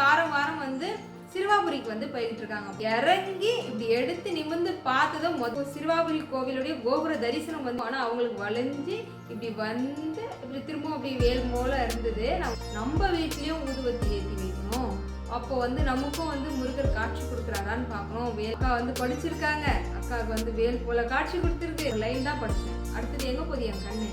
வாரம் வாரம் வந்து சிறுவாபுரிக்கு வந்து போய்கிட்டு இருக்காங்க. இறங்கி இப்படி எடுத்து நிமிர்ந்து பார்த்ததும் மொத்தம் சிறுவாபுரி கோவிலுடைய கோபுர தரிசனம் வந்து ஆனால் அவங்களுக்கு வளைஞ்சு இப்படி வந்து இப்படி திரும்ப அப்படி வேல் போல இருந்தது. நம்ம நம்ம வீட்லயும் ஊதுவத்தி ஏற்றி வைக்கணும். அப்போ வந்து நமக்கும் வந்து முருகர் காட்சி கொடுக்குறாரான்னு பார்க்கணும். வேல் அக்கா வந்து படிச்சிருக்காங்க. அக்காவுக்கு வந்து வேல் போல காட்சி கொடுத்துருக்கு. லைன் தான் படிச்சேன். அடுத்தது எங்க போகுது என் கண்ணு?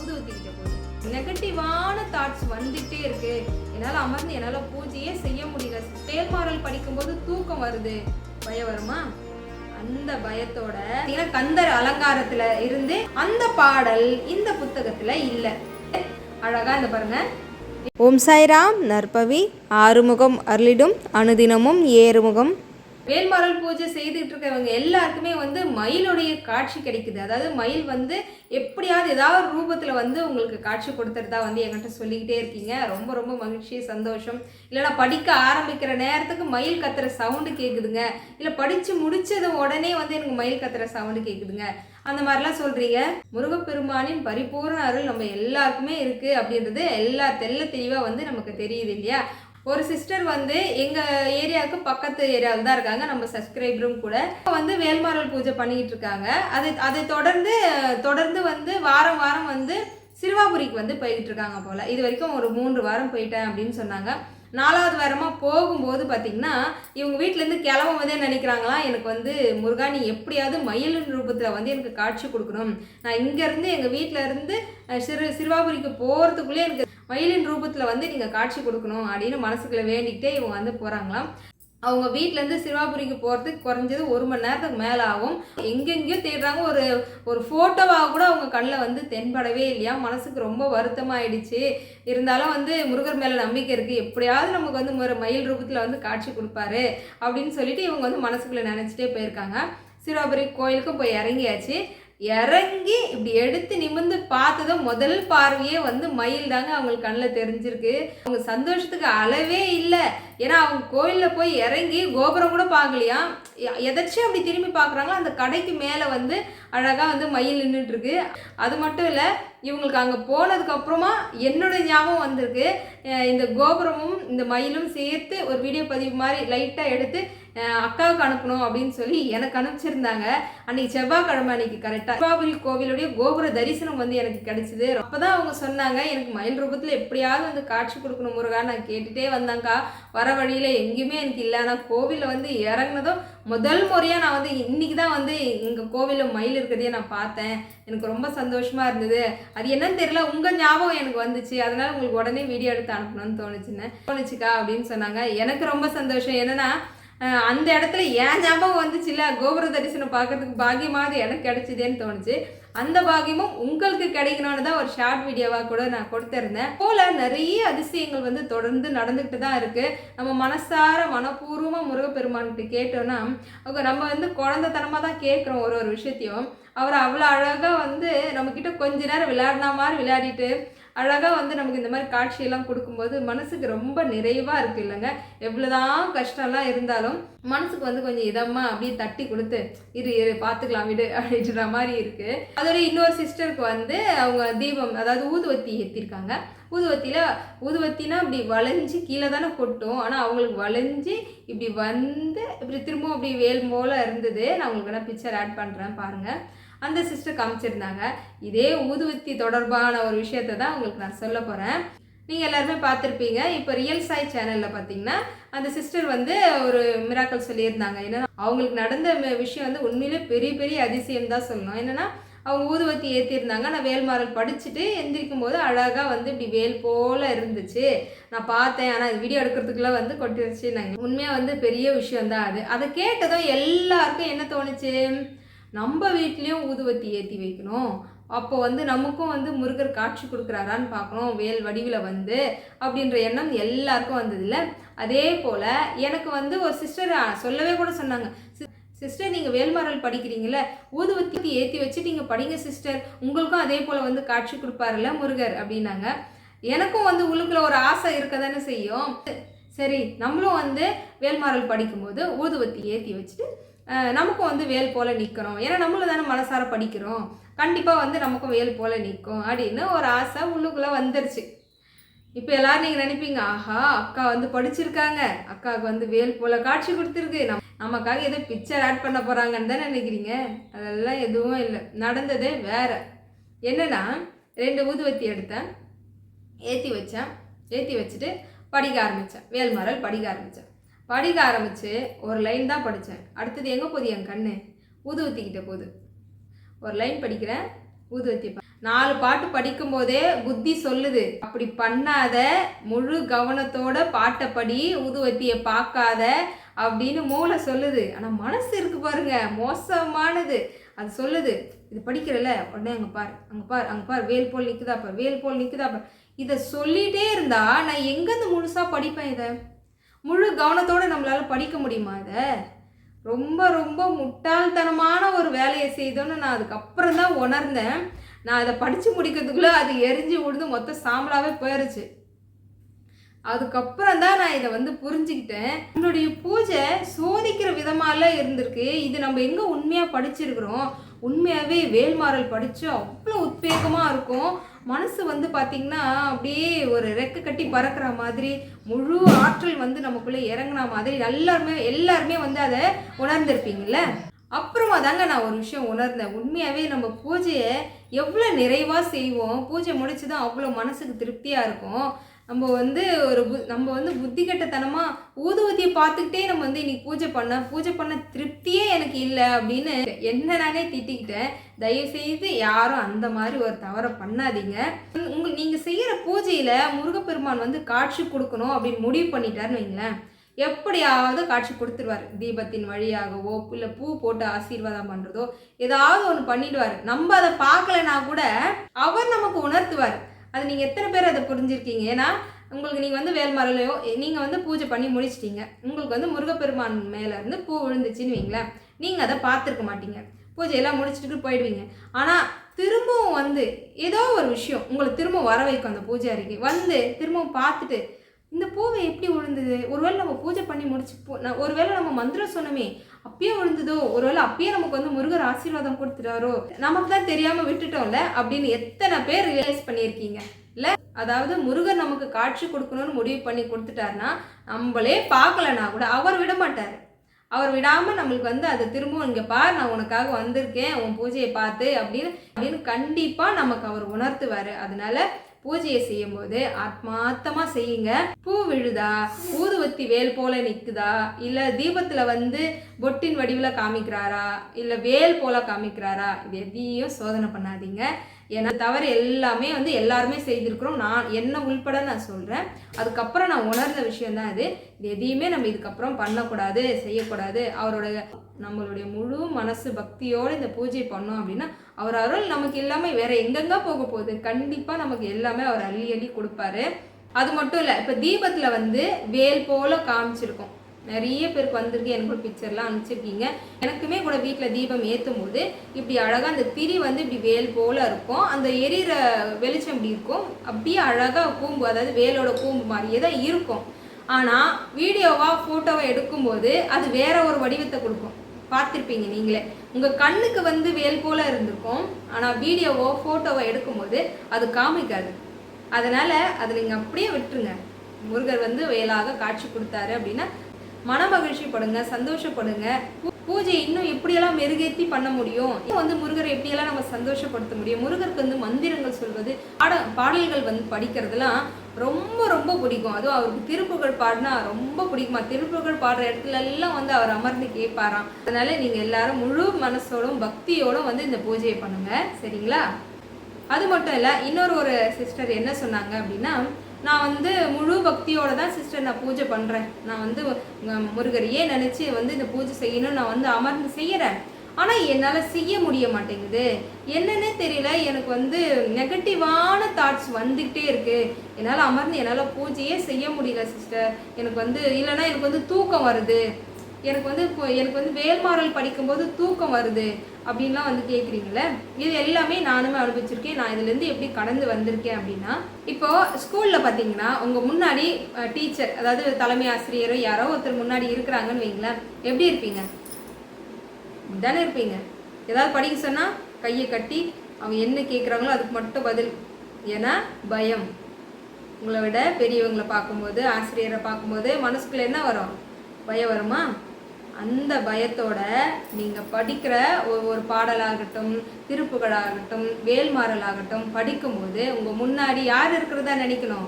ஊதுவத்திக்கிட்ட போகுது. நெகட்டிவான தாட்ஸ் வந்துட்டே இருக்கு. என்னால் அமர்ந்து என்னால் பூஜையே செய்ய முடியல. தேர்மாறல் படிக்கும்போது தூக்கம் வருது. பயம் வருமா? அந்த பயத்தோட கந்தர் அலங்காரத்துல இருந்து அந்த பாடல் இந்த புத்தகத்துல இல்ல. அழகா இந்த பாருங்க. ஓம் சாய்ராம் நற்பவி ஆறுமுகம் அருளிடும் அனுதினமும் ஏறுமுகம். வேல்மாறல் பூஜை செய்துட்டு இருக்கவங்க எல்லாருக்குமே வந்து மயிலுடைய காட்சி கிடைக்குது. அதாவது மயில் வந்து எப்படியாவது ஏதாவது ரூபத்தில் வந்து உங்களுக்கு காட்சி கொடுத்துருதா வந்து என்கிட்ட சொல்லிக்கிட்டே இருக்கீங்க. ரொம்ப ரொம்ப மகிழ்ச்சி சந்தோஷம். இல்லைனா படிக்க ஆரம்பிக்கிற நேரத்துக்கு மயில் கத்துற சவுண்டு கேட்குதுங்க இல்லை படித்து முடித்தது உடனே வந்து எனக்கு மயில் கத்துற சவுண்டு கேட்குதுங்க அந்த மாதிரிலாம் சொல்கிறீங்க முருகப்பெருமானின் பரிபூர்ண அருள் நம்ம எல்லாருக்குமே இருக்குது அப்படின்றது எல்லா தெள்ள தெளிவாக வந்து நமக்கு தெரியுது இல்லையா? ஒரு சிஸ்டர் வந்து எங்கள் ஏரியாவுக்கு பக்கத்து ஏரியாவில் தான் இருக்காங்க நம்ம சப்ஸ்கிரைபரும் கூட. இப்போ வந்து வேல்மாரல் பூஜை பண்ணிக்கிட்டு இருக்காங்க. அது அதை தொடர்ந்து தொடர்ந்து வந்து வாரம் வாரம் வந்து சிறுவாபுரிக்கு வந்து போய்கிட்டு இருக்காங்க போல். இது வரைக்கும் ஒரு மூன்று வாரம் போயிட்டேன் அப்படின்னு சொன்னாங்க. நாலாவது வாரமாக போகும்போது பார்த்தீங்கன்னா இவங்க வீட்டிலேருந்து கிளம்பும்போதே நினைக்கிறாங்களாம் எனக்கு வந்து முருகா நீ எப்படியாவது மயிலின் ரூபத்தில் வந்து எனக்கு காட்சி கொடுக்கணும். நான் இங்கேருந்து எங்கள் வீட்டில் இருந்து சிறு சிறுவாபுரிக்கு போகிறதுக்குள்ளே எனக்கு மயிலின் ரூபத்தில் வந்து நீங்கள் காட்சி கொடுக்கணும் அப்படின்னு மனசுக்குள்ளே வேண்டிக்கிட்டே இவங்க வந்து போகிறாங்களாம் அவங்க வீட்டிலேருந்து சிறுவாபுரிக்கு போகிறதுக்கு குறைஞ்சது ஒரு மணி நேரத்துக்கு மேலே ஆகும் எங்கெங்கேயோ தேடுறாங்க. ஒரு ஒரு ஃபோட்டோவாக கூட அவங்க கண்ணில் வந்து தென்படவே இல்லையா? மனசுக்கு ரொம்ப வருத்தமாயிடுச்சு. இருந்தாலும் வந்து முருகர் மேலே நம்பிக்கை இருக்குது எப்படியாவது நமக்கு வந்து ஒரு மயில் ரூபத்தில் வந்து காட்சி கொடுப்பாரு அப்படின்னு சொல்லிட்டு இவங்க வந்து மனசுக்குள்ளே நினச்சிட்டே போயிருக்காங்க. சிறுவாபுரி கோயிலுக்கும் போய் இறங்கியாச்சு. இறங்கி இப்படி எடுத்து நிமிர்ந்து பார்த்ததும் முதல் பார்வையே வந்து மயில் தாங்க அவங்களுக்கு கண்ணில் தெரிஞ்சிருக்கு. அவங்க சந்தோஷத்துக்கு அளவே இல்லை. ஏன்னா அவங்க கோயிலில் போய் இறங்கி கோபுரம் கூட பார்க்கலையா? எதாச்சும் அப்படி திரும்பி பார்க்குறாங்களோ அந்த கடைக்கு மேலே வந்து அழகாக வந்து மயில் நின்றுட்டுருக்கு அது மட்டும் இல்லை இவங்களுக்கு அங்கே போனதுக்கப்புறமா என்னுடைய என்னோட ஞாபகம் வந்திருக்கு. இந்த கோபுரமும் இந்த மயிலும் சேர்த்து ஒரு வீடியோ பதிவு மாதிரி லைட்டாக எடுத்து அக்காவுக்கு அனுப்பணும் அப்படின்னு சொல்லி எனக்கு அனுப்பிச்சிருந்தாங்க. அன்னைக்கு செவ்வாய்க்கிழமை அன்னைக்கு கரெக்டாக தீபாவளி கோவிலுடைய கோபுர தரிசனம் வந்து எனக்கு கிடைச்சிது. அப்பதான் அவங்க சொன்னாங்க எனக்கு மயில் ரூபத்தில் எப்படியாவது வந்து காட்சி கொடுக்கணும் முருகா நான் கேட்டுகிட்டே வந்தாங்க்கா வர வழியில் எங்கேயுமே எனக்கு இல்லை ஆனால் கோவிலில் வந்து இறங்குனதும் முதல் முறையாக நான் வந்து இன்றைக்கி தான் வந்து எங்கள் கோவிலில் மயில் இருக்கிறதையே நான் பார்த்தேன். எனக்கு ரொம்ப சந்தோஷமாக இருந்தது. அது என்னன்னு தெரியல. உங்கள் ஞாபகம் எனக்கு வந்துச்சு. அதனால் உங்களுக்கு உடனே வீடியோ எடுத்து அனுப்பணும்னு தோணுச்சுன்னு தோணுச்சுக்கா அப்படின்னு சொன்னாங்க. எனக்கு ரொம்ப சந்தோஷம். என்னன்னா அந்த இடத்துல ஏன் ஞாபகம் வந்துச்சுல்ல கோபுர தரிசனம் பார்க்கறதுக்கு பாக்கியமாவது எனக்கு கிடைச்சிதேன்னு தோணுச்சு. அந்த பாக்கியமும் உங்களுக்கு கிடைக்கணும்னு தான் ஒரு ஷார்ட் வீடியோவாக கூட நான் கொடுத்துருந்தேன். போல நிறைய அதிசயங்கள் வந்து தொடர்ந்து நடந்துக்கிட்டு தான் இருக்குது நம்ம மனசார மனப்பூர்வமாக முருகப்பெருமான்கிட்ட கேட்டோன்னா அவங்க நம்ம வந்து குழந்தைத்தனமாக தான் கேட்குறோம் ஒரு ஒரு விஷயத்தையும். அவர் அவ்வளோ அழகாக வந்து நம்மக்கிட்ட கொஞ்ச நேரம் விளையாடின மாதிரி விளையாடிட்டு அழகாக வந்து நமக்கு இந்த மாதிரி காட்சியெல்லாம் கொடுக்கும்போது மனசுக்கு ரொம்ப நிறைவாக இருக்குது இல்லைங்க. எவ்வளோதான் கஷ்டம்லாம் இருந்தாலும் மனசுக்கு வந்து கொஞ்சம் இதமாக அப்படியே தட்டி கொடுத்து இரு இரு பார்த்துக்கலாம் விடு அப்படின்ற மாதிரி இருக்குது அதோட இன்னொரு சிஸ்டருக்கு வந்து அவங்க தீபம் அதாவது ஊதுவத்தி ஏற்றிருக்காங்க ஊதுவத்தியில் ஊதுவத்தினா இப்படி வளைஞ்சு கீழே தானே கொட்டும். ஆனால் அவங்களுக்கு வளைஞ்சு இப்படி வந்து இப்படி திரும்பவும் அப்படி வேல் போல இருந்தது. நான் உங்களுக்கு வேணால் பிக்சர் ஆட் பண்ணுறேன் பாருங்கள் அந்த சிஸ்டர் காமிச்சிருந்தாங்க. இதே ஊதுவத்தி தொடர்பான ஒரு விஷயத்தை தான் உங்களுக்கு நான் சொல்ல போகிறேன் நீங்கள் எல்லாருமே பார்த்துருப்பீங்க. இப்போ ரியல் சாய் சேனலில் பார்த்தீங்கன்னா அந்த சிஸ்டர் வந்து ஒரு மிராக்கள் சொல்லியிருந்தாங்க. என்னன்னா அவங்களுக்கு நடந்த ம- விஷயம் வந்து உண்மையிலே பெரிய பெரிய அதிசயம் தான் சொல்லணும். என்னென்னா அவங்க ஊதுவத்தி ஏற்றிருந்தாங்க நான் வேல்மாறல் படிச்சுட்டு எந்திரிக்கும் போது அழகாக வந்து இப்படி வேல் போல் இருந்துச்சு. நான் பார்த்தேன். ஆனால் அது வீடியோ எடுக்கிறதுக்குலாம் வந்து கொட்டிருச்சு நாங்கள் உண்மையாக வந்து பெரிய விஷயம் தான் அது. அதை கேட்டதும் எல்லாருக்கும் என்ன தோணுச்சு? நம்ம வீட்லேயும் ஊதுவத்தி ஏற்றி வைக்கணும். அப்போ வந்து நமக்கும் வந்து முருகர் காட்சி கொடுக்குறாரான்னு பார்க்கணும் வேல் வடிவில் வந்து அப்படின்ற எண்ணம் எல்லாருக்கும் வந்ததில்ல. அதே போல் எனக்கு வந்து ஒரு சிஸ்டர் சொல்லவே கூட சொன்னாங்க. சிஸ்டர் நீங்கள் வேல்மாரல் படிக்கிறீங்கள ஊதுவத்தி ஏற்றி வச்சு நீங்கள் படிங்க சிஸ்டர் உங்களுக்கும் அதே போல் வந்து காட்சி கொடுப்பாருல்ல முருகர் அப்படின்னாங்க. எனக்கும் வந்து உள்ளுக்குள்ள ஒரு ஆசை இருக்க தானே செய்யும். சரி நம்மளும் வந்து வேல்மாரல் படிக்கும்போது ஊதுவத்தி ஏற்றி வச்சுட்டு நமக்கும் வந்து வேல் போல் நிற்கிறோம் ஏன்னா நம்மளும் தானே மனசார படிக்கிறோம். கண்டிப்பாக வந்து நமக்கும் வேல் போல் நிற்கும் அப்படின்னு ஒரு ஆசை உள்ளுக்குள்ளே வந்துருச்சு. இப்போ எல்லோரும் நீங்கள் நினைப்பீங்க ஆஹா அக்கா வந்து படிச்சிருக்காங்க. அக்காவுக்கு வந்து வேல் போல் காட்சி கொடுத்துருக்கு. நம் நமக்காக ஏதோ பிக்சர் ஆட் பண்ண போகிறாங்கன்னு தான் நினைக்கிறீங்க? அதெல்லாம் எதுவும் இல்லை. நடந்ததே வேறு. என்னன்னா ரெண்டு ஊதுவத்தி எடுத்தேன். ஏற்றி வச்சேன். ஏற்றி வச்சுட்டு படிக்க ஆரம்பித்தேன் வேல்மாறல் படிக்க ஆரம்பித்தேன் படிக்க ஆரம்பித்து ஒரு லைன் தான் படித்தேன் அடுத்தது எங்கே போகுது என் கண்ணு? ஊதுவத்திக்கிட்ட போகுது. ஒரு லைன் படிக்கிறேன் ஊதுவத்தி நாலு பாட்டு படிக்கும்போதே புத்தி சொல்லுது. அப்படி பண்ணாத முழு கவனத்தோட பாட்டை படி ஊதுவத்தியை பார்க்காத அப்படின்னு மூளை சொல்லுது. ஆனால் மனசு இருக்கு பாருங்க மோசமானது. அது சொல்லுது. இது படிக்கிறல உடனே அங்கே பார் அங்கே பார் அங்கே பார் வேல் போல் நிற்குதா பார் வேல் போல் நிற்குதா பார். இதை சொல்லிகிட்டே இருந்தா நான் எங்கேருந்து முழுசாக படிப்பேன் இதை? முழு கவனத்தோடு நம்மளால் படிக்க முடியுமா இதை? ரொம்ப ரொம்ப முட்டாள்தனமான ஒரு வேலையை செய்தோன்னு நான் அதுக்கப்புறம் தான் உணர்ந்தேன். நான் அதை படித்து முடிக்கிறதுக்குள்ளே அது எரிஞ்சு விழுந்து மொத்தம் சாம்பலாகவே போயிருச்சு. அதுக்கப்புறம் தான் நான் இதை வந்து புரிஞ்சுக்கிட்டேன். என்னுடைய பூஜை சோதிக்கிற விதமாலாம் இருந்திருக்கு. இது நம்ம எங்கே உண்மையாக படிச்சிருக்கிறோம்? உண்மையாகவே வேல்மாறல் படித்து அவ்வளோ உத்வேகமாக இருக்கும். மனசு வந்து பார்த்திங்கன்னா அப்படியே ஒரு ரெக்க கட்டி பறக்கிற மாதிரி முழு ஆற்றல் வந்து நமக்குள்ளே இறங்குன மாதிரி எல்லாருமே எல்லாருமே வந்து அதை உணர்ந்திருப்பீங்கல்ல? அப்புறமா தாங்க நான் ஒரு விஷயம் உணர்ந்தேன். உண்மையாகவே நம்ம பூஜையை எவ்வளோ நிறைவாக செய்வோம். பூஜை முடிச்சுதான் அவ்வளோ மனசுக்கு திருப்தியாக இருக்கும். நம்ம வந்து ஒரு பு நம்ம வந்து புத்தி கெட்டத்தனமாக ஊதுவத்தியை பார்த்துக்கிட்டே நம்ம வந்து இன்னைக்கு பூஜை பண்ண பூஜை பண்ண திருப்தியே எனக்கு இல்லை அப்படின்னு என்ன நானே திட்டிக்கிட்டேன். தயவுசெய்து யாரும் அந்த மாதிரி ஒரு தவறை பண்ணாதீங்க. உங்க நீங்கள் செய்கிற பூஜையில் முருகப்பெருமான் வந்து காட்சி கொடுக்கணும் அப்படின்னு முடிவு பண்ணிட்டாருன்னு வைங்களேன். எப்படியாவது காட்சி கொடுத்துருவார். தீபத்தின் வழியாகவோ இல்லை பூ போட்டு ஆசீர்வாதம் பண்ணுறதோ ஏதாவது ஒன்று பண்ணிடுவார். நம்ம அதை பார்க்கலனா கூட அவர் நமக்கு உணர்த்துவார். அது நீங்கள் எத்தனை பேர் அதை புரிஞ்சிருக்கீங்க? ஏன்னா உங்களுக்கு நீங்கள் வந்து வேல்மரலையோ நீங்கள் வந்து பூஜை பண்ணி முடிச்சிட்டீங்க. உங்களுக்கு வந்து முருகப்பெருமான் மேலே இருந்து பூ விழுந்துச்சுன்னு வைங்களேன். நீங்கள் அதை பார்த்துருக்க மாட்டீங்க. பூஜையெல்லாம் முடிச்சுட்டு போயிடுவீங்க. ஆனால் திரும்பவும் வந்து ஏதோ ஒரு விஷயம் உங்களை திரும்ப வர வைக்கும் அந்த பூஜை அறிக்கை. வந்து திரும்பவும் பார்த்துட்டு இந்த பூவை எப்படி விழுந்தது ஒருவேளை நம்ம பூஜை பண்ணி முடிச்சு போ ஒருவேளை நம்ம மந்திரம் சொன்னோமே அப்பயே விழுந்ததோ ஒருவேளை அப்பயே நமக்கு வந்து முருகர் ஆசீர்வாதம் கொடுத்துட்டாரோ? நமக்கு தான் தெரியாம விட்டுட்டோம்ல? அப்படின்னு எத்தனை பேர் ரியலைஸ் பண்ணியிருக்கீங்க. இல்ல? அதாவது முருகர் நமக்கு காட்சி கொடுக்கணும்னு முடிவு பண்ணி கொடுத்துட்டாருன்னா நம்மளே பார்க்கலனா கூட அவர் விட மாட்டார். அவர் விடாமல் நம்மளுக்கு வந்து அதை திரும்பவும் இங்கே பார் நான் உனக்காக வந்திருக்கேன் உன் பூஜையை பார்த்து அப்படின்னு அப்படின்னு கண்டிப்பாக நமக்கு அவர் உணர்த்துவார். அதனால பூஜையை செய்யும்போது ஆத்மார்த்தமா செய்யுங்க. பூ விழுதா? ஊதுவத்தி வேல் போல நிக்குதா? இல்ல தீபத்துல வந்து பொட்டின் வடிவில் காமிக்கிறாரா? இல்ல வேல் போல காமிக்கிறாரா? இது எதையும் சோதனை பண்ணாதீங்க. ஏன்னா தவறு எல்லாமே வந்து எல்லாருமே செய்திருக்கிறோம். நான் என்ன உள்பட நான் சொல்கிறேன் அதுக்கப்புறம் நான் உணர்ந்த விஷயம் தான் இது. இது எதையுமே நம்ம இதுக்கப்புறம் பண்ணக்கூடாது செய்யக்கூடாது. அவரோட நம்மளுடைய முழு மனசு பக்தியோடு இந்த பூஜை பண்ணோம் அப்படின்னா அவர் அருள் நமக்கு எல்லாமே வேற எங்கெங்க போக போகுது. கண்டிப்பாக நமக்கு எல்லாமே அவர் அள்ளி அள்ளி கொடுப்பாரு. அது மட்டும் இல்லை இப்போ தீபத்தில் வந்து வேல் போல காமிச்சிருக்கோம். நிறைய பேருக்கு வந்திருக்கு. எனக்கு ஒரு பிக்சர்லாம் அனுப்பிச்சிருக்கீங்க. எனக்குமே கூட வீட்டில் தீபம் ஏற்றும் போது இப்படி அழகாக அந்த திரி வந்து இப்படி வேல் போல் இருக்கும். அந்த எரியிற வெளிச்சம் இப்படி இருக்கும். அப்படியே அழகாக கூம்பு அதாவது வேலோட கூம்பு மாதிரியே தான் இருக்கும். ஆனால் வீடியோவாக ஃபோட்டோவை எடுக்கும்போது அது வேற ஒரு வடிவத்தை கொடுக்கும். பார்த்துருப்பீங்க நீங்களே. உங்கள் கண்ணுக்கு வந்து வேல் போல் இருந்திருக்கும். ஆனால் வீடியோவோ ஃபோட்டோவோ எடுக்கும்போது அது காமிக்காது. அதனால் அதை நீங்கள் அப்படியே விட்டுருங்க. முருகர் வந்து வேலாக காட்சி கொடுத்தாரு அப்படின்னா மனமகிழ்ச்சி படுங்க சந்தோஷப்படுங்க பூஜை இன்னும் எப்படியெல்லாம் மெருகேற்றி பண்ண முடியும்? வந்து முருகரை எப்படியெல்லாம் நம்ம சந்தோஷப்படுத்த முடியும்? முருகருக்கு வந்து மந்திரங்கள் சொல்வது பாட பாடல்கள் வந்து படிக்கிறதுலாம் ரொம்ப ரொம்ப பிடிக்கும். அதுவும் அவருக்கு திருப்புகழ் பாடினா ரொம்ப பிடிக்குமா? திருப்புகழ் பாடுற இடத்துல எல்லாம் வந்து அவர் அமர்ந்து கேட்பாராம். அதனால நீங்க எல்லாரும் முழு மனசோடும் பக்தியோடும் வந்து இந்த பூஜையை பண்ணுங்க. சரிங்களா? அது மட்டும் இல்லை இன்னொரு ஒரு சிஸ்டர் என்ன சொன்னாங்க அப்படின்னா நான் வந்து முழு பக்தியோட தான் சிஸ்டர் நான் பூஜை பண்ணுறேன் நான் வந்து முருகரையே நினச்சி வந்து இந்த பூஜை செய்யணும் நான் வந்து அமர்ந்து செய்கிறேன் ஆனால் என்னால் செய்ய முடிய மாட்டேங்குது. என்னன்னே தெரியல எனக்கு வந்து நெகட்டிவான தாட்ஸ் வந்துக்கிட்டே இருக்குது என்னால் அமர்ந்து என்னால் பூஜையே செய்ய முடியல சிஸ்டர் எனக்கு வந்து இல்லைன்னா எனக்கு வந்து தூக்கம் வருது. எனக்கு வந்து இப்போ எனக்கு வந்து வேல்மாறல் படிக்கும்போது தூக்கம் வருது. அப்படின்லாம் வந்து கேட்குறீங்களே இது எல்லாமே நானுமே அனுபவிச்சிருக்கேன். நான் இதுலேருந்து எப்படி கடந்து வந்திருக்கேன் அப்படின்னா இப்போது ஸ்கூலில் பார்த்தீங்கன்னா உங்கள் முன்னாடி டீச்சர் அதாவது தலைமை ஆசிரியரோ யாரோ ஒருத்தர் முன்னாடி இருக்கிறாங்கன்னு வைங்களேன். எப்படி இருப்பீங்க? தானே இருப்பீங்க. ஏதாவது படிக்க சொன்னால் கையை கட்டி அவங்க என்ன கேட்குறாங்களோ அதுக்கு மட்டும் பதில். ஏன்னா பயம். உங்களை விட பெரியவங்களை பார்க்கும்போது ஆசிரியரை பார்க்கும்போது மனசுக்குள்ளே என்ன வரும்? பயம் வருமா? அந்த பயத்தோட நீங்கள் படிக்கிற ஒரு ஒரு பாடலாகட்டும் திருப்புகளாகட்டும் வேல்மாறலாகட்டும் படிக்கும்போது உங்கள் முன்னாடி யார் இருக்கிறதா நினைக்கணும்?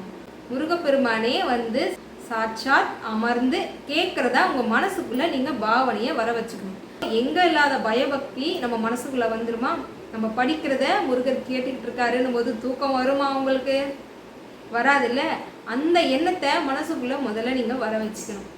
முருகப்பெருமானே வந்து சாட்சாத் அமர்ந்து கேட்குறதா உங்கள் மனசுக்குள்ளே நீங்கள் பாவனையை வர வச்சுக்கணும். எங்கே இல்லாத பயபக்தி நம்ம மனசுக்குள்ளே வந்துருமா? நம்ம படிக்கிறத முருகர் கேட்டுக்கிட்டு இருக்காருன்னும் போது தூக்கம் வருமா உங்களுக்கு? வராதுல்ல? அந்த எண்ணத்தை மனசுக்குள்ளே முதல்ல நீங்கள் வர வச்சுக்கணும்.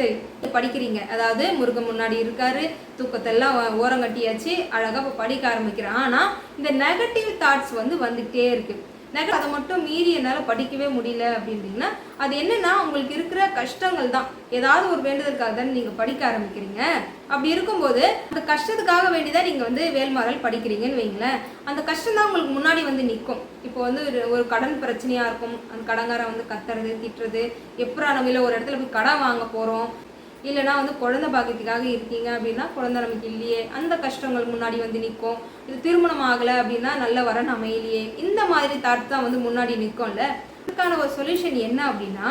சரி படிக்கிறீங்க. அதாவது முருகன் முன்னாடி இருக்காரு தூக்கத்தெல்லாம் ஓரங்கட்டியாச்சு அழகாக இப்போ படிக்க ஆரம்பிக்கிறேன் ஆனால் இந்த நெகட்டிவ் தாட்ஸ் வந்து வந்துகிட்டே இருக்குது நெக அதை மட்டும் மீறி என்னால் படிக்கவே முடியல அப்படின்றீங்கன்னா அது என்னென்னா உங்களுக்கு இருக்கிற கஷ்டங்கள் தான். ஏதாவது ஒரு வேண்டுதலுக்காக தானே நீங்கள் படிக்க ஆரம்பிக்கிறீங்க. அப்படி இருக்கும்போது அந்த கஷ்டத்துக்காக வேண்டிதான் நீங்கள் வந்து வேல்மாறல் படிக்கிறீங்கன்னு வைங்களேன். அந்த கஷ்டம் தான் உங்களுக்கு முன்னாடி வந்து நிற்கும் இப்போ வந்து ஒரு ஒரு கடன் பிரச்சனையாக இருக்கும். அந்த கடங்காரை வந்து கத்துறது திட்டுறது. எப்பரா நம்ம இல்லை ஒரு இடத்துல போய் கடன் வாங்க போகிறோம் இல்லைனா வந்து குழந்தை பாக்கியத்துக்காக இருக்கீங்க அப்படின்னா குழந்தை நமக்கு இல்லையே. அந்த கஷ்டங்கள் முன்னாடி வந்து நிற்கும். இது திருமணம் ஆகலை அப்படின்னா நல்ல வரன் அமையலையே. இந்த மாதிரி தாட் தான் வந்து முன்னாடி நிற்கும்ல. இதுக்கான ஒரு சொல்யூஷன் என்ன அப்படின்னா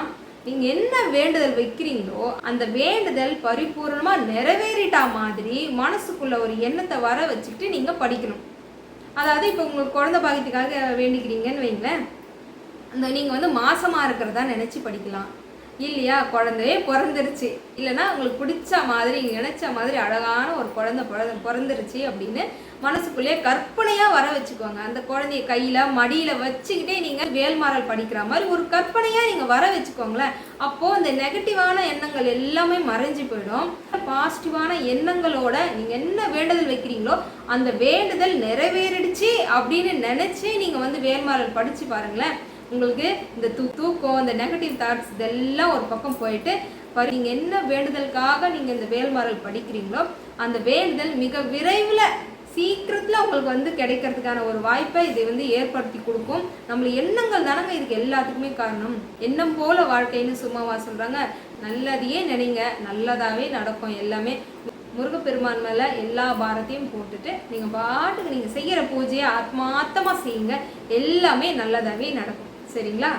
நீங்கள் என்ன வேண்டுதல் வைக்கிறீங்களோ அந்த வேண்டுதல் பரிபூர்ணமாக நிறைவேறிட்டா மாதிரி மனசுக்குள்ள ஒரு எண்ணத்தை வர வச்சுக்கிட்டு நீங்கள் படிக்கணும். அதாவது இப்போ உங்களுக்கு குழந்தை பாக்கியத்துக்காக வேண்டிக்கிறீங்கன்னு வைங்களேன் அந்த நீங்கள் வந்து மாசமாக இருக்கிறதா நினச்சி படிக்கலாம். இல்லையா குழந்தையே பிறந்துருச்சு. இல்லைன்னா உங்களுக்கு பிடிச்ச மாதிரி நினைச்ச மாதிரி அழகான ஒரு குழந்தை பிறந்த பிறந்துருச்சு அப்படின்னு மனசுக்குள்ளேயே கற்பனையாக வர வச்சுக்கோங்க. அந்த குழந்தைய கையில் மடியில் வச்சுக்கிட்டே நீங்கள் வேல்மாறல் படிக்கிற மாதிரி ஒரு கற்பனையாக நீங்கள் வர வச்சுக்கோங்களேன். அப்போது அந்த நெகட்டிவான எண்ணங்கள் எல்லாமே மறைஞ்சு போயிடும். பாசிட்டிவான எண்ணங்களோட நீங்கள் என்ன வேண்டுதல் வைக்கிறீங்களோ அந்த வேண்டுதல் நிறைவேறிடுச்சு அப்படின்னு நினச்சி நீங்கள் வந்து வேல்மாறல் படித்து பாருங்களேன். உங்களுக்கு இந்த தூ தூக்கம் இந்த நெகட்டிவ் தாட்ஸ் இதெல்லாம் ஒரு பக்கம் போயிட்டு நீங்கள் என்ன வேண்டுதலுக்காக நீங்கள் இந்த வேல்மாறல் படிக்கிறீங்களோ அந்த வேண்டுதல் மிக விரைவில் சீக்கிரத்தில் உங்களுக்கு வந்து கிடைக்கிறதுக்கான ஒரு வாய்ப்பை இதை வந்து ஏற்படுத்தி கொடுக்கும். நம்மளை எண்ணங்கள் தானங்க இதுக்கு எல்லாத்துக்குமே காரணம். எண்ணம் போல வாழ்க்கைன்னு சும்மாவா சொல்கிறாங்க நல்லதையே நினைங்க நல்லதாகவே நடக்கும் எல்லாமே. முருகப்பெருமான் மேலே எல்லா பாரத்தையும் போட்டுட்டு நீங்கள் பாட்டுக்கு நீங்கள் செய்கிற பூஜையை ஆத்மார்த்தமாக செய்யுங்க. எல்லாமே நல்லதாகவே நடக்கும். சரிங்களா?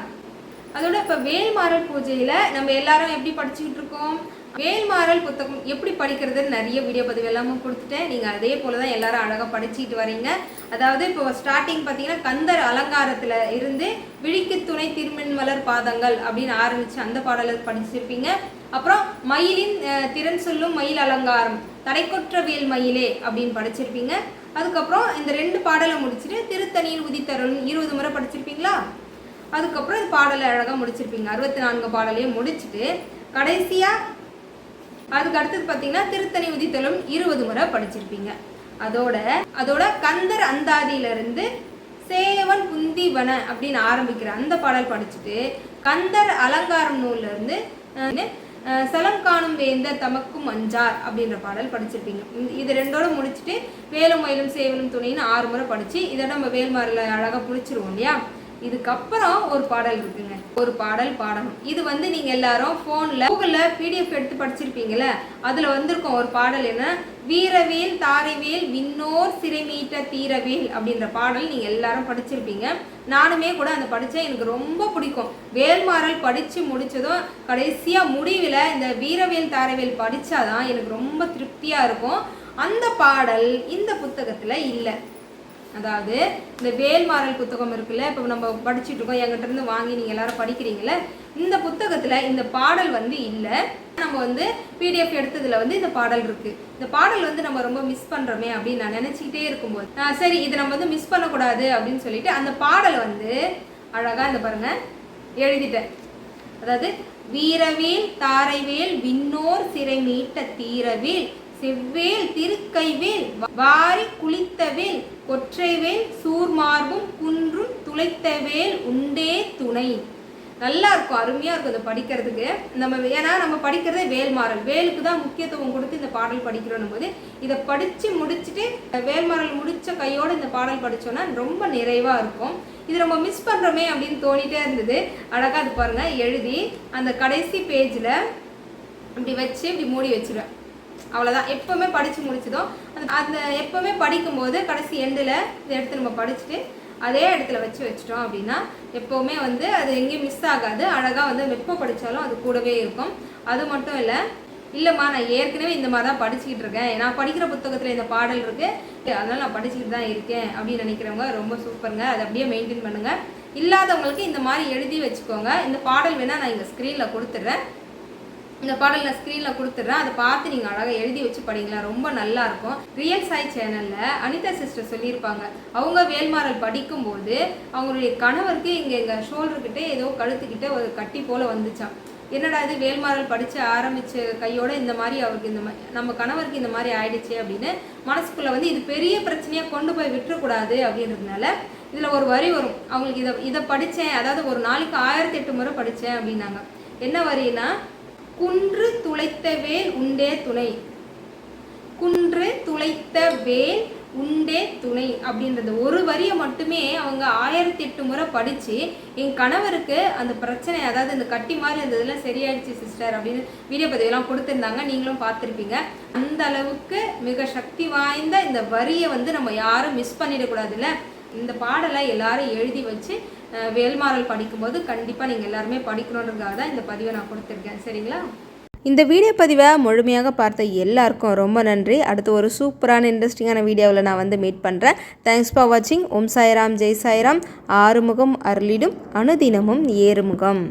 அதோட இப்போ வேல்மாறல் பூஜையில் நம்ம எல்லாரும் எப்படி படிச்சுக்கிட்டு இருக்கோம்? வேல்மாறல் புத்தகம் எப்படி படிக்கிறதுன்னு நிறைய வீடியோ பதிவு எல்லாமே கொடுத்துட்டேன். நீங்கள் அதே போல தான் எல்லாரும் அழகாக படிச்சுக்கிட்டு வரீங்க. அதாவது இப்போ ஸ்டார்டிங் பார்த்தீங்கன்னா கந்தர் அலங்காரத்தில் இருந்து விழிக்கு துணை திருமண் மலர் பாதங்கள் அப்படின்னு ஆரம்பித்து அந்த பாடலை படிச்சிருப்பீங்க. அப்புறம் மயிலின் திறன் சொல்லும் மயில் அலங்காரம் தடைக்குற்ற வேல் மயிலே அப்படின்னு படிச்சிருப்பீங்க. அதுக்கப்புறம் இந்த ரெண்டு பாடலை முடிச்சுட்டு திருத்தணியில் உதித்தருள் இருபது முறை படிச்சிருப்பீங்களா? அதுக்கப்புறம் பாடலை அழகாக முடிச்சிருப்பீங்க. அறுபத்தி நான்கு பாடலையும் முடிச்சுட்டு கடைசியாக அதுக்கு அடுத்தது பார்த்தீங்கன்னா திருத்தணி உதித்தலும் இருபது முறை படிச்சிருப்பீங்க. அதோட அதோட கந்தர் அந்தாதியிலிருந்து சேவன் புந்திவன அப்படின்னு ஆரம்பிக்கிற அந்த பாடல் படிச்சுட்டு கந்தர் அலங்காரம் நூல்லேருந்து சலம் காணும் வேந்தர் தமக்கும் அஞ்சார் அப்படின்ற பாடல் படிச்சிருப்பீங்க. இது ரெண்டோட முடிச்சுட்டு வேலும் மயிலும் சேவலும் துணைன்னு ஆறு முறை படித்து இதோட நம்ம வேல்மாரில் அழகாக பிடிச்சிருவோம் இல்லையா? இதுக்கப்புறம் ஒரு பாடல் இருக்குங்க. ஒரு பாடல் பாடணும். இது வந்து நீங்க எல்லாரும் போன்ல கூகுள்ல பிடிஎஃப் எடுத்து படிச்சிருப்பீங்கல்ல? அதுல வந்திருக்கும் ஒரு பாடல் என்ன? வீரவேல் தாரைவேல் விண்ணோர் சிறைமீட்ட தீரவேல் அப்படின்ற பாடல் நீங்க எல்லாரும் படிச்சிருப்பீங்க. நானுமே கூட அந்த படித்தேன் எனக்கு ரொம்ப பிடிக்கும். வேல்மாறல் படித்து முடித்ததும் கடைசியாக முடிவில் இந்த வீரவேல் தாரைவேல் படித்தாதான் எனக்கு ரொம்ப திருப்தியாக இருக்கும். அந்த பாடல் இந்த புத்தகத்தில் இல்லை. அதாவது இந்த வேல்மாறல் புத்தகம் இருக்குல்ல இப்போ நம்ம படிச்சுட்டு இருக்கோம் என்கிட்ட இருந்து வாங்கி நீங்கள் எல்லாரும் படிக்கிறீங்களே இந்த புத்தகத்தில் இந்த பாடல் வந்து இல்லை. நம்ம வந்து பிடிஎஃப் எடுத்ததில் வந்து இந்த பாடல் இருக்குது இந்த பாடல் வந்து நம்ம ரொம்ப மிஸ் பண்ணுறோமே அப்படின்னு நான் நினச்சிக்கிட்டே இருக்கும்போது சரி இதை நம்ம வந்து மிஸ் பண்ணக்கூடாது அப்படின்னு சொல்லிட்டு அந்த பாடல் வந்து அழகாக இந்த பாருங்கள் எழுதிட்டேன். அதாவது வீரவேல் தாரைவேல் விண்ணோர் சிறை மீட்ட தீரவேல் செவ்வேல் திருக்கைவேல் வாரி குளித்தவேல் கொற்றைவேல் சூர்மார்பும் குன்றும் துளைத்தவேல் உண்டே துணை. நல்லா இருக்கும் அருமையாக இருக்கும் இதை படிக்கிறதுக்கு. நம்ம ஏன்னா நம்ம படிக்கிறதே வேல்மாறல் வேலுக்கு தான் முக்கியத்துவம் கொடுத்து இந்த பாடல் படிக்கிறோம் போது இதை படித்து முடிச்சுட்டு வேல்மாறல் முடித்த கையோடு இந்த பாடல் படித்தோன்னா ரொம்ப நிறைவாக இருக்கும். இது நம்ம மிஸ் பண்ணுறோமே அப்படின்னு தோணிட்டே இருந்தது. அழகாக அது பாருங்கள் எழுதி அந்த கடைசி பேஜில் இப்படி வச்சு இப்படி மூடி வச்சுருவேன். அவ்வளோதான் எப்போவுமே படித்து முடிச்சதும் அந்த அந்த எப்போவுமே படிக்கும்போது கடைசி எண்டில் இதை எடுத்து நம்ம படிச்சுட்டு அதே இடத்துல வச்சு வச்சிட்டோம் அப்படின்னா எப்போவுமே வந்து அது எங்கேயும் மிஸ் ஆகாது. அழகாக வந்து எப்போ படித்தாலும் அது கூடவே இருக்கும். அது மட்டும் இல்லை இல்லைம்மா நான் ஏற்கனவே இந்த மாதிரி தான் படிச்சுக்கிட்டு இருக்கேன். நான் படிக்கிற புத்தகத்தில் இந்த பாடல் இருக்குது அதனால் நான் படிச்சுக்கிட்டு தான் இருக்கேன் அப்படின்னு நினைக்கிறவங்க ரொம்ப சூப்பருங்க. அதை அப்படியே மெயின்டைன் பண்ணுங்கள் இல்லாதவங்களுக்கு இந்த மாதிரி எழுதி வச்சுக்கோங்க. இந்த பாடல் வேணால் நான் இங்கே ஸ்க்ரீனில் கொடுத்துட்றேன். இந்த பாடல் நான் ஸ்க்ரீனில் கொடுத்துட்றேன். அதை பார்த்து நீங்கள் அழகாக எழுதி வச்சு படிங்களா. ரொம்ப நல்லா இருக்கும். ரியல் சாய் சேனலில் அனிதா சிஸ்டர் சொல்லியிருப்பாங்க. அவங்க வேல்மாறல் படிக்கும்போது அவங்களுடைய கணவருக்கு இங்கே எங்கள் ஷோல்டர்கிட்ட ஏதோ கழுத்துக்கிட்ட ஒரு கட்டி போல் வந்துச்சாம். என்னடா இது? வேல்மாறல் படித்து ஆரம்பித்த கையோட இந்த மாதிரி அவருக்கு இந்த மாதிரி நம்ம கணவருக்கு இந்த மாதிரி ஆயிடுச்சு அப்படின்னு மனசுக்குள்ளே வந்து இது பெரிய பிரச்சனையாக கொண்டு போய் விட்டுறக்கூடாது அப்படின்றதுனால இதில் ஒரு வரி வரும். அவங்களுக்கு இதை இதை படித்தேன் அதாவது ஒரு நாளைக்கு ஆயிரத்தி எட்டு முறை படித்தேன் அப்படின்னாங்க. என்ன வரின்னா குன்று துளைத்த வேல் உண்டே துணை. குன்று துளைத்த வேல் உண்டே துணை அப்படின்றது. ஒரு வரியை மட்டுமே அவங்க ஆயிரத்தி எட்டு முறை படித்து என் கணவருக்கு அந்த பிரச்சனை அதாவது இந்த கட்டி மாதிரி இருந்ததுலாம் சரியாயிடுச்சு சிஸ்டர் அப்படின்னு வீடியோ பதிவெல்லாம் கொடுத்துருந்தாங்க. நீங்களும் பார்த்துருப்பீங்க. அந்த அளவுக்கு மிக சக்தி வாய்ந்த இந்த வரியை வந்து நம்ம யாரும் மிஸ் பண்ணிடக்கூடாதுல்ல. இந்த பாடலை எல்லாரும் எழுதி வச்சு வேல்மாறல் படிக்கும்போது கண்டிப்பாக நீங்கள் எல்லாருமே படிக்கணுன்றதுக்காக தான் இந்த பதிவை நான் கொடுத்துருக்கேன். சரிங்களா? இந்த வீடியோ பதிவை முழுமையாக பார்த்த எல்லாருக்கும் ரொம்ப நன்றி. அடுத்து ஒரு சூப்பரான இன்ட்ரெஸ்டிங்கான வீடியோவில் நான் வந்து மீட் பண்ணுறேன் தேங்க்ஸ் ஃபார் வாட்சிங் ஓம் சாய்ராம் ஜெய் சாய்ராம். ஆறுமுகம் அருளிடும் அனுதினமும் ஏறுமுகம்.